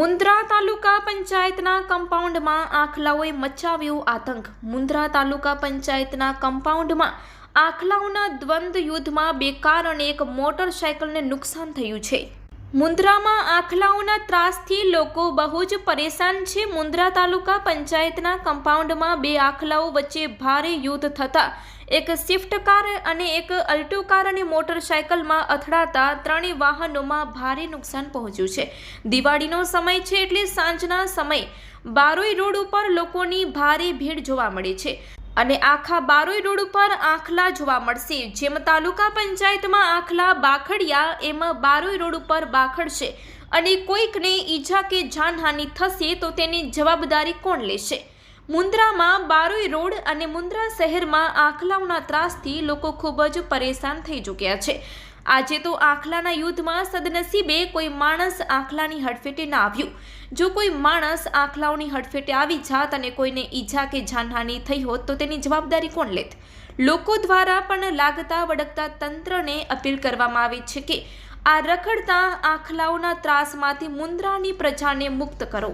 મુન્દ્રા તાલુકા પંચાયતના કમ્પાઉન્ડમાં આખલાઓએ મચાવ્યો આતંક. મુન્દ્રા તાલુકા પંચાયતના કમ્પાઉન્ડમાં આખલાઓના દ્વંદ્વ યુદ્ધમાં બે કાર અને એક મોટરસાયકલને નુકસાન થયું છે. મુન્દ્રામાં આખલાઓના ત્રાસથી લોકો બહુ જ પરેશાન છે. મુન્દ્રા તાલુકા પંચાયતના કમ્પાઉન્ડમાં બે આખલાઓ વચ્ચે ભારે યુદ્ધ થતાં. એક સ્વિફ્ટ કાર અને એક અલ્ટો કાર અને મોટરસાયકલમાં અથડાતા ત્રણેય વાહનોમાં ભારે નુકસાન પહોંચ્યું છે. દિવાળીનો સમય છે એટલે સાંજના સમયે બારોઈ રોડ ઉપર લોકોની ભારે ભીડ જોવા મળે છે. અને આખા બારોઈ રોડ ઉપર આખલા જોવા મળશે. જેમ તાલુકા પંચાયતમાં આખલા બાખડિયા, એમાં બારોઈ રોડ ઉપર બાખડશે. અને કોઈકને ઈજા કે જાનહાનિ થશે તો તેની જવાબદારી કોણ લેશે? મુન્દ્રામાં બારોઈ રોડ અને મુન્દ્રા શહેરમાં આખલાઓના ત્રાસથી લોકો ખૂબ જ પરેશાન થઈ ચૂક્યા છે. આજે તો આખલાના યુદ્ધમાં સદનસીબે કોઈ માણસ આખલાની હડફેટે ના આવ્યું. જો કોઈ માણસ આખલાઓની હડફેટે આવી જાત અને કોઈને ઈજા કે જાનહાની થઈ હોત, તો તેની જવાબદારી કોણ લેત? લોકો દ્વારા પણ લાગતા વળગતા તંત્રને અપીલ કરવામાં આવી છે કે આ રખડતા આખલાઓના ત્રાસમાંથી મુન્દ્રાની પ્રજાને મુક્ત કરો.